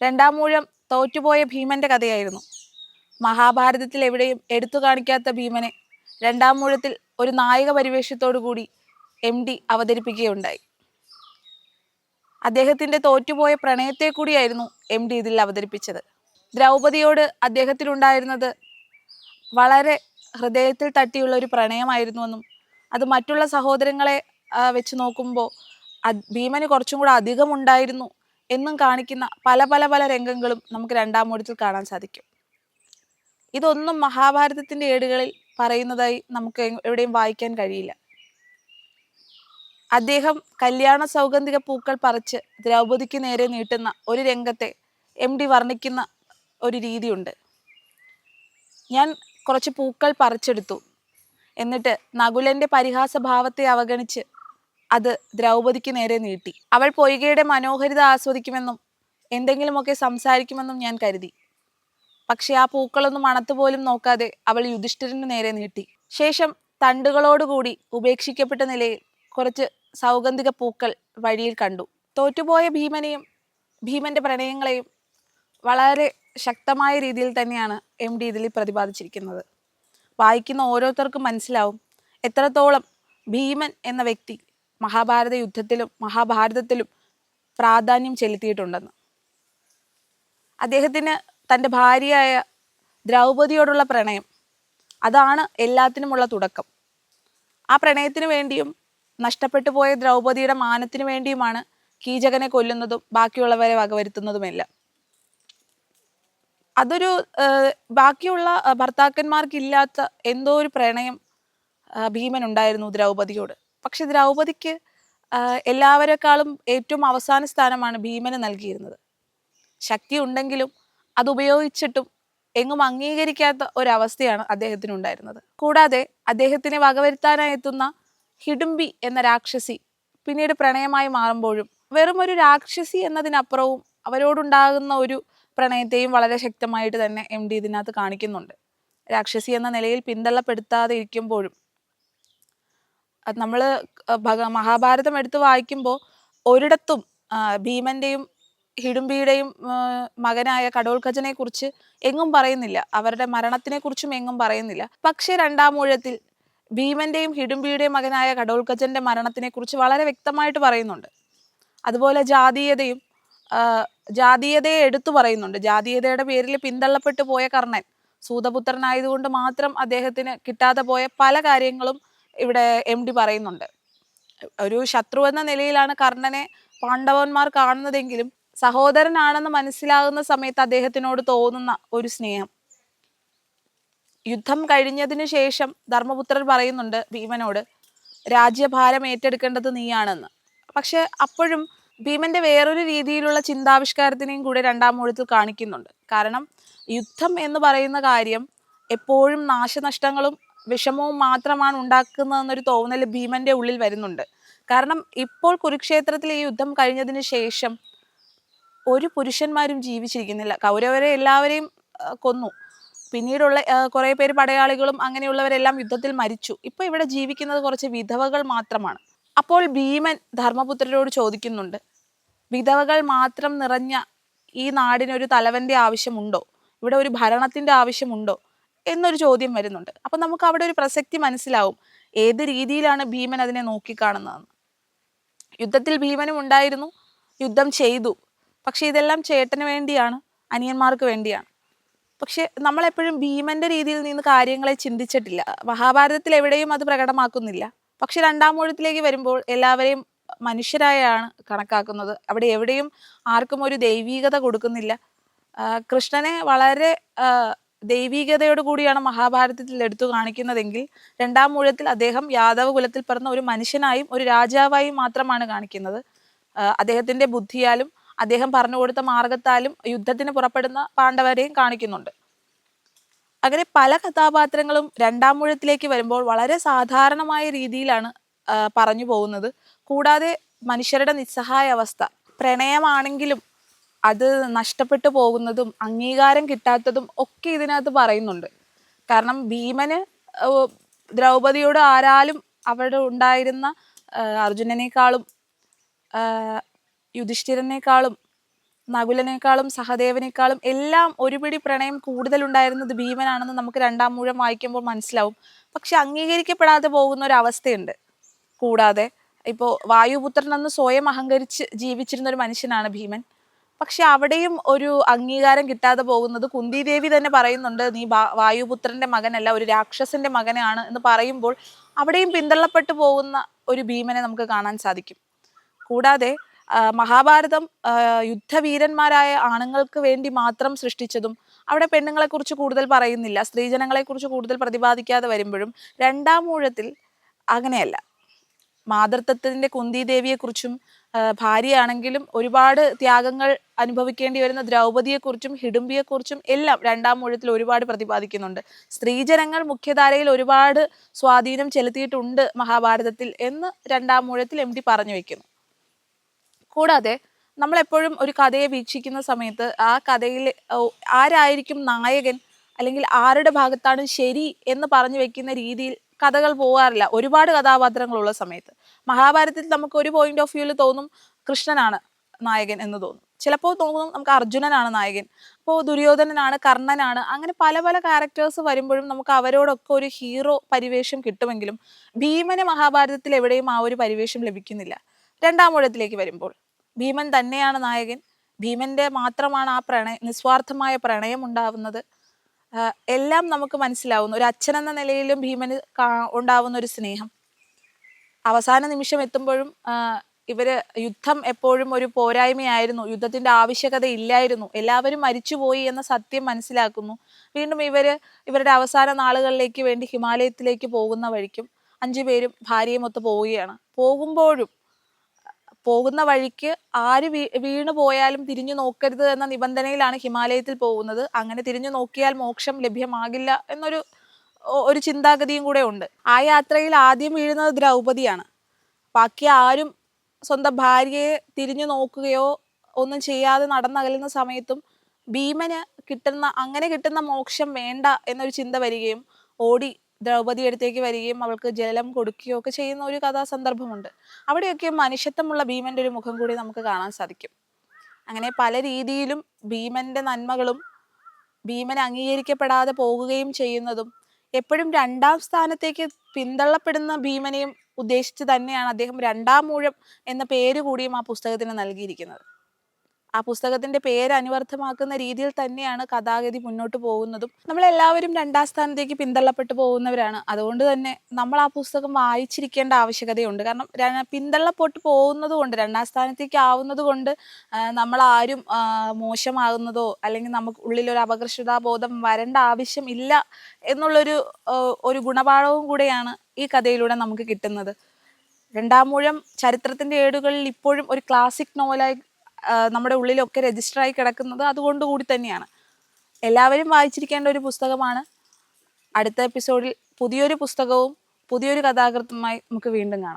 രണ്ടാം മൂഴം തോറ്റുപോയ ഭീമന്റെ കഥയായിരുന്നു. മഹാഭാരതത്തിൽ എവിടെയും എടുത്തു കാണിക്കാത്ത ഭീമനെ രണ്ടാം മൂഴത്തിൽ ഒരു നായക പരിവേഷത്തോടു കൂടി എം ഡി അവതരിപ്പിക്കുകയുണ്ടായി. അദ്ദേഹത്തിന്റെ തോറ്റുപോയ പ്രണയത്തെ കൂടിയായിരുന്നു എം ഡി ഇതിൽ അവതരിപ്പിച്ചത്. ദ്രൗപദിയോട് അദ്ദേഹത്തിനുണ്ടായിരുന്നത് വളരെ ഹൃദയത്തിൽ തട്ടിയുള്ള ഒരു പ്രണയമായിരുന്നുവെന്നും അത് മറ്റുള്ള സഹോദരങ്ങളെ വെച്ച് നോക്കുമ്പോൾ ഭീമന് കുറച്ചും കൂടെ അധികം ഉണ്ടായിരുന്നു എന്നും കാണിക്കുന്ന പല പല പല രംഗങ്ങളും നമുക്ക് രണ്ടാം മൂഴത്തിൽ കാണാൻ സാധിക്കും. ഇതൊന്നും മഹാഭാരതത്തിന്റെ ഏടുകളിൽ പറയുന്നതായി നമുക്ക് എവിടെയും വായിക്കാൻ കഴിയില്ല. അദ്ദേഹം കല്യാണ സൗഗന്ധിക പൂക്കൾ പറിച്ച് ദ്രൗപദിക്ക് നേരെ നീട്ടുന്ന ഒരു രംഗത്തെ എം ഡി വർണിക്കുന്ന ഒരു രീതിയുണ്ട്. ഞാൻ കുറച്ച് പൂക്കൾ പറിച്ചെടുത്തു. എന്നിട്ട് നകുലന്റെ പരിഹാസ ഭാവത്തെ അവഗണിച്ച് അത് ദ്രൗപദിക്ക് നേരെ നീട്ടി. അവൾ പൊയ്കയുടെ മനോഹരിത ആസ്വദിക്കുമെന്നും എന്തെങ്കിലുമൊക്കെ സംസാരിക്കുമെന്നും ഞാൻ കരുതി. പക്ഷെ ആ പൂക്കളൊന്നും മണത്തുപോലും നോക്കാതെ അവൾ യുധിഷ്ഠിരന് നേരെ നീട്ടി. ശേഷം തണ്ടുകളോടുകൂടി ഉപേക്ഷിക്കപ്പെട്ട നിലയിൽ കുറച്ച് സൗഗന്ധിക പൂക്കൾ വഴിയിൽ കണ്ടു. തോറ്റുപോയ ഭീമനെയും ഭീമന്റെ പ്രണയങ്ങളെയും വളരെ ശക്തമായ രീതിയിൽ തന്നെയാണ് എം ഡി ഇതിൽ പ്രതിപാദിച്ചിരിക്കുന്നത്. വായിക്കുന്ന ഓരോരുത്തർക്കും മനസ്സിലാവും എത്രത്തോളം ഭീമൻ എന്ന വ്യക്തി മഹാഭാരത യുദ്ധത്തിലും മഹാഭാരതത്തിലും പ്രാധാന്യം ചെലുത്തിയിട്ടുണ്ടെന്ന്. അദ്ദേഹത്തിന് തന്റെ ഭാര്യയായ ദ്രൗപതിയോടുള്ള പ്രണയം അതാണ് എല്ലാത്തിനുമുള്ള തുടക്കം. ആ പ്രണയത്തിന് വേണ്ടിയും നഷ്ടപ്പെട്ടു പോയ ദ്രൗപതിയുടെ മാനത്തിന് വേണ്ടിയുമാണ് കീചകനെ കൊല്ലുന്നതും ബാക്കിയുള്ളവരെ വകവരുത്തുന്നതുമെല്ലാം. അതൊരു ബാക്കിയുള്ള ഭർത്താക്കന്മാർക്കില്ലാത്ത എന്തോ ഒരു പ്രണയം ഭീമൻ ഭീമനുണ്ടായിരുന്നു ദ്രൗപദിയോട് പക്ഷെ ദ്രൗപദിക്ക് എല്ലാവരെക്കാളും ഏറ്റവും അവസാന സ്ഥാനമാണ് ഭീമന് നൽകിയിരുന്നത്. ശക്തി ഉണ്ടെങ്കിലും അത് ഉപയോഗിച്ചിട്ടും എങ്ങും അംഗീകരിക്കാത്ത ഒരവസ്ഥയാണ് അദ്ദേഹത്തിനുണ്ടായിരുന്നത്. കൂടാതെ അദ്ദേഹത്തിനെ വകവരുത്താനായി എത്തുന്ന ഹിഡുംബി എന്ന രാക്ഷസി പിന്നീട് പ്രണയമായി മാറുമ്പോഴും വെറും ഒരു രാക്ഷസി എന്നതിനപ്പുറവും അവരോടുണ്ടാകുന്ന ഒരു പ്രണയത്തെയും വളരെ ശക്തമായിട്ട് തന്നെ എം ഡി ഇതിനകത്ത് കാണിക്കുന്നുണ്ട്. രാക്ഷസി എന്ന നിലയിൽ പിന്തള്ളപ്പെടുത്താതെ ഇരിക്കുമ്പോഴും അത് നമ്മൾ മഹാഭാരതം എടുത്ത് വായിക്കുമ്പോൾ ഒരിടത്തും ഭീമന്റെയും ഹിഡുംബിയുടെയും മകനായ കടോൽക്കജനെ കുറിച്ച് എങ്ങും പറയുന്നില്ല. അവരുടെ മരണത്തിനെ കുറിച്ചും എങ്ങും പറയുന്നില്ല. പക്ഷേ രണ്ടാം മൂഴത്തിൽ ഭീമന്റെയും ഹിഡുംബിയുടെയും മകനായ കടോൽക്കജന്റെ മരണത്തിനെ കുറിച്ച് വളരെ വ്യക്തമായിട്ട് പറയുന്നുണ്ട്. അതുപോലെ ജാതീയതയും ജാതീയതയെ എടുത്തു പറയുന്നുണ്ട്. ജാതീയതയുടെ പേരിൽ പിന്തള്ളപ്പെട്ടു പോയ കർണൻ സൂതപുത്രനായതുകൊണ്ട് മാത്രം അദ്ദേഹത്തിന് കിട്ടാതെ പോയ പല കാര്യങ്ങളും ഇവിടെ എം ഡി പറയുന്നുണ്ട്. ഒരു ശത്രു എന്ന നിലയിലാണ് കർണനെ പാണ്ഡവന്മാർ കാണുന്നതെങ്കിലും സഹോദരനാണെന്ന് മനസ്സിലാകുന്ന സമയത്ത് അദ്ദേഹത്തിനോട് തോന്നുന്ന ഒരു സ്നേഹം. യുദ്ധം കഴിഞ്ഞതിന് ശേഷം ധർമ്മപുത്രർ പറയുന്നുണ്ട് ഭീമനോട് രാജ്യഭാരം ഏറ്റെടുക്കേണ്ടത് നീയാണെന്ന്. പക്ഷെ അപ്പോഴും ഭീമന്റെ വേറൊരു രീതിയിലുള്ള ചിന്താവിഷ്കാരത്തിനെയും കൂടെ രണ്ടാം മൂഴത്തിൽ കാണിക്കുന്നുണ്ട്. കാരണം യുദ്ധം എന്ന് പറയുന്ന കാര്യം എപ്പോഴും നാശനഷ്ടങ്ങളും വിഷമവും മാത്രമാണ് ഉണ്ടാക്കുന്നതെന്നൊരു തോന്നൽ ഭീമന്റെ ഉള്ളിൽ വരുന്നുണ്ട്. കാരണം ഇപ്പോൾ കുരുക്ഷേത്രത്തിൽ ഈ യുദ്ധം കഴിഞ്ഞതിന് ശേഷം ഒരു പുരുഷന്മാരും ജീവിച്ചിരിക്കുന്നില്ല. കൗരവരെ എല്ലാവരെയും കൊന്നു. പിന്നീടുള്ള കുറേ പേര് പടയാളികളും അങ്ങനെയുള്ളവരെല്ലാം യുദ്ധത്തിൽ മരിച്ചു. ഇപ്പൊ ഇവിടെ ജീവിക്കുന്നത് കുറച്ച് വിധവകൾ മാത്രമാണ്. അപ്പോൾ ഭീമൻ ധർമ്മപുത്രരോട് ചോദിക്കുന്നുണ്ട് വിധവകൾ മാത്രം നിറഞ്ഞ ഈ നാടിനൊരു തലവന്റെ ആവശ്യമുണ്ടോ? ഇവിടെ ഒരു ഭരണത്തിന്റെ ആവശ്യമുണ്ടോ? എന്നൊരു ചോദ്യം വരുന്നുണ്ട്. അപ്പൊ നമുക്ക് അവിടെ ഒരു പ്രസക്തി മനസ്സിലാവും. ഏത് രീതിയിലാണ് ഭീമൻ അതിനെ നോക്കിക്കാണുന്നതെന്ന്. യുദ്ധത്തിൽ ഭീമനും ഉണ്ടായിരുന്നു. യുദ്ധം ചെയ്തു. പക്ഷെ ഇതെല്ലാം ചേട്ടന് വേണ്ടിയാണ് അനിയന്മാർക്ക് വേണ്ടിയാണ്. പക്ഷെ നമ്മളെപ്പോഴും ഭീമന്റെ രീതിയിൽ നിന്ന് കാര്യങ്ങളെ ചിന്തിച്ചിട്ടില്ല. മഹാഭാരതത്തിൽ എവിടെയും അത് പ്രകടമാക്കുന്നില്ല. പക്ഷെ രണ്ടാം മൂഴത്തിലേക്ക് വരുമ്പോൾ എല്ലാവരെയും മനുഷ്യരായാണ് കണക്കാക്കുന്നത്. അവിടെ എവിടെയും ആർക്കും ഒരു ദൈവീകത കൊടുക്കുന്നില്ല. കൃഷ്ണനെ വളരെ ദൈവീകതയോട് കൂടിയാണ് മഹാഭാരതത്തിൽ എടുത്തു കാണിക്കുന്നതെങ്കിൽ രണ്ടാം മൂഴത്തിൽ അദ്ദേഹം യാദവ കുലത്തിൽ പിറന്ന ഒരു മനുഷ്യനായും ഒരു രാജാവായും മാത്രമാണ് കാണിക്കുന്നത്. അദ്ദേഹത്തിന്റെ ബുദ്ധിയാലും അദ്ദേഹം പറഞ്ഞു കൊടുത്ത മാർഗത്താലും യുദ്ധത്തിന് പുറപ്പെടുന്ന പാണ്ഡവരെയും കാണിക്കുന്നുണ്ട്. അങ്ങനെ പല കഥാപാത്രങ്ങളും രണ്ടാം മൂഴത്തിലേക്ക് വരുമ്പോൾ വളരെ സാധാരണമായ രീതിയിലാണ് പറഞ്ഞു പോകുന്നത്. കൂടാതെ മനുഷ്യരുടെ നിസ്സഹായ അവസ്ഥ പ്രണയമാണെങ്കിലും അത് നഷ്ടപ്പെട്ടു പോകുന്നതും അംഗീകാരം കിട്ടാത്തതും ഒക്കെ ഇതിനകത്ത് പറയുന്നുണ്ട്. കാരണം ഭീമന് ദ്രൗപതിയോട് ആരാലും അവിടെ ഉണ്ടായിരുന്ന അർജുനനേക്കാളും യുധിഷ്ഠിരനേക്കാളും നകുലനേക്കാളും സഹദേവനേക്കാളും എല്ലാം ഒരുപിടി പ്രണയം കൂടുതലുണ്ടായിരുന്നത് ഭീമനാണെന്ന് നമുക്ക് രണ്ടാം മൂഴം വായിക്കുമ്പോൾ മനസ്സിലാവും. പക്ഷെ അംഗീകരിക്കപ്പെടാതെ പോകുന്ന ഒരു അവസ്ഥയുണ്ട് കൂടാതെ ഇപ്പോൾ വായുപുത്രൻ എന്ന് സ്വയം അഹങ്കരിച്ച് ജീവിച്ചിരുന്ന ഒരു മനുഷ്യനാണ് ഭീമൻ. പക്ഷെ അവിടെയും ഒരു അംഗീകാരം കിട്ടാതെ പോകുന്നത് കുന്തിദേവി തന്നെ പറയുന്നുണ്ട് നീ വായുപുത്രന്റെ മകനല്ല ഒരു രാക്ഷസന്റെ മകനാണ് എന്ന് പറയുമ്പോൾ അവിടെയും പിന്തള്ളപ്പെട്ടു പോകുന്ന ഒരു ഭീമനെ നമുക്ക് കാണാൻ സാധിക്കും. കൂടാതെ മഹാഭാരതം യുദ്ധവീരന്മാരായ ആണുങ്ങൾക്ക് വേണ്ടി മാത്രം സൃഷ്ടിച്ചതും അവിടെ പെണ്ണുങ്ങളെക്കുറിച്ച് കൂടുതൽ പറയുന്നില്ല സ്ത്രീജനങ്ങളെക്കുറിച്ച് കൂടുതൽ പ്രതിപാദിക്കാതെ വരുമ്പോഴും രണ്ടാം ഊഴത്തിൽ അങ്ങനെയല്ല. മാതൃത്വത്തിന്റെ കുന്തിദേവിയെക്കുറിച്ചും ഭാര്യയാണെങ്കിലും ഒരുപാട് ത്യാഗങ്ങൾ അനുഭവിക്കേണ്ടി വരുന്ന ദ്രൗപതിയെക്കുറിച്ചും ഹിഡുംബിയെക്കുറിച്ചും എല്ലാം രണ്ടാം മൂഴത്തിൽ ഒരുപാട് പ്രതിപാദിക്കുന്നുണ്ട്. സ്ത്രീജനങ്ങൾ മുഖ്യധാരയിൽ ഒരുപാട് സ്വാധീനം ചെലുത്തിയിട്ടുണ്ട് മഹാഭാരതത്തിൽ എന്ന് രണ്ടാം മൂഴത്തിൽ എം ടി പറഞ്ഞു വയ്ക്കുന്നു കൂടാതെ നമ്മളെപ്പോഴും ഒരു കഥയെ വീക്ഷിക്കുന്ന സമയത്ത് ആ കഥയിൽ ആരായിരിക്കും നായകൻ അല്ലെങ്കിൽ ആരുടെ ഭാഗത്താണ് ശരി എന്ന് പറഞ്ഞു വെക്കുന്ന രീതിയിൽ കഥകൾ പോകാറില്ല. ഒരുപാട് കഥാപാത്രങ്ങളുള്ള സമയത്ത്. മഹാഭാരതത്തിൽ നമുക്ക് ഒരു പോയിന്റ് ഓഫ് വ്യൂവിൽ തോന്നും കൃഷ്ണനാണ് നായകൻ എന്ന് തോന്നും. ചിലപ്പോൾ തോന്നും നമുക്ക് അർജുനനാണ് നായകൻ അപ്പോൾ ദുര്യോധനനാണ് കർണനാണ് അങ്ങനെ പല പല ക്യാരക്ടേഴ്സ് വരുമ്പോഴും നമുക്ക് അവരോടൊക്കെ ഒരു ഹീറോ പരിവേഷം കിട്ടുമെങ്കിലും ഭീമന് മഹാഭാരതത്തിൽ എവിടെയും ആ ഒരു പരിവേഷം ലഭിക്കുന്നില്ല. രണ്ടാം ഊഴത്തിലേക്ക് വരുമ്പോൾ ഭീമൻ തന്നെയാണ് നായകൻ. ഭീമന്റെ മാത്രമാണ് ആ പ്രണയ നിസ്വാർത്ഥമായ പ്രണയം ഉണ്ടാവുന്നത്. എല്ലാം നമുക്ക് മനസ്സിലാവുന്നു. ഒരു അച്ഛൻ എന്ന നിലയിലും ഭീമന് ഉണ്ടാവുന്ന ഒരു സ്നേഹം. അവസാന നിമിഷം എത്തുമ്പോഴും ഇവർ യുദ്ധം എപ്പോഴും ഒരു പോരായ്മയായിരുന്നു. യുദ്ധത്തിന്റെ ആവശ്യകത ഇല്ലായിരുന്നു. എല്ലാവരും മരിച്ചുപോയി എന്ന സത്യം മനസ്സിലാക്കുന്നു. വീണ്ടും ഇവർ ഇവരുടെ അവസാന നാളുകളിലേക്ക് വേണ്ടി ഹിമാലയത്തിലേക്ക് പോകുന്ന വഴിക്കും അഞ്ചു പേരും ഭാര്യയും ഒത്ത് പോവുകയാണ്. പോകുമ്പോഴും പോകുന്ന വഴിക്ക് ആര് വീണു പോയാലും തിരിഞ്ഞു നോക്കരുത് എന്ന നിബന്ധനയിലാണ് ഹിമാലയത്തിൽ പോകുന്നത്. അങ്ങനെ തിരിഞ്ഞു നോക്കിയാൽ മോക്ഷം ലഭ്യമാകില്ല എന്നൊരു ഒരു ചിന്താഗതിയും കൂടെ ഉണ്ട്. ആ യാത്രയിൽ ആദ്യം വീഴുന്നത് ദ്രൗപതിയാണ് ബാക്കി ആരും സ്വന്തം ഭാര്യയെ തിരിഞ്ഞു നോക്കുകയോ ഒന്നും ചെയ്യാതെ നടന്നകലുന്ന സമയത്തും ഭീമന് കിട്ടുന്ന അങ്ങനെ കിട്ടുന്ന മോക്ഷം വേണ്ട എന്നൊരു ചിന്ത വരികയും ഓടി ദ്രൗപദി അടുത്തേക്ക് വരികയും അവൾക്ക് ജലം കൊടുക്കുകയോ ഒക്കെ ചെയ്യുന്ന ഒരു കഥാസന്ദർഭമുണ്ട്. അവിടെയൊക്കെ മനുഷ്യത്വമുള്ള ഭീമന്റെ ഒരു മുഖം കൂടി നമുക്ക് കാണാൻ സാധിക്കും. അങ്ങനെ പല രീതിയിലും ഭീമന്റെ നന്മകളും ഭീമൻ അംഗീകരിക്കപ്പെടാതെ പോകുകയും ചെയ്യുന്നതും എപ്പോഴും രണ്ടാം സ്ഥാനത്തേക്ക് പിന്തള്ളപ്പെടുന്ന ഭീമനെയും ഉദ്ദേശിച്ച് തന്നെയാണ് അദ്ദേഹം രണ്ടാം മൂഴം എന്ന പേര് കൂടിയും ആ പുസ്തകത്തിന് നൽകിയിരിക്കുന്നത്. ആ പുസ്തകത്തിന്റെ പേര് അനുവർത്ഥമാക്കുന്ന രീതിയിൽ തന്നെയാണ് കഥാഗതി മുന്നോട്ട് പോകുന്നതും. നമ്മളെല്ലാവരും രണ്ടാം സ്ഥാനത്തേക്ക് പിന്തള്ളപ്പെട്ടു പോകുന്നവരാണ്. അതുകൊണ്ട് തന്നെ നമ്മൾ ആ പുസ്തകം വായിച്ചിരിക്കേണ്ട ആവശ്യകതയുണ്ട്. കാരണം പിന്തള്ളപ്പെട്ടു പോകുന്നത് കൊണ്ട് രണ്ടാം സ്ഥാനത്തേക്ക് ആവുന്നത് കൊണ്ട് നമ്മൾ ആരും മോശമാകുന്നതോ അല്ലെങ്കിൽ നമുക്ക് ഉള്ളിലൊരു അപകർഷതാബോധം വരേണ്ട ആവശ്യം ഇല്ല എന്നുള്ളൊരു ഒരു ഗുണപാഠവും കൂടെയാണ് ഈ കഥയിലൂടെ നമുക്ക് കിട്ടുന്നത്. രണ്ടാമൂഴം ചരിത്രത്തിന്റെ ഏടുകളിൽ ഇപ്പോഴും ഒരു ക്ലാസിക് നോവലായി നമ്മുടെ ഉള്ളിലൊക്കെ രജിസ്റ്ററായി കിടക്കുന്നത് അതുകൊണ്ട് കൂടി തന്നെയാണ്. എല്ലാവരും വായിച്ചിരിക്കേണ്ട ഒരു പുസ്തകമാണ്. അടുത്ത എപ്പിസോഡിൽ പുതിയൊരു പുസ്തകവും പുതിയൊരു കഥാകൃത്തുമായി നമുക്ക് വീണ്ടും കാണാം.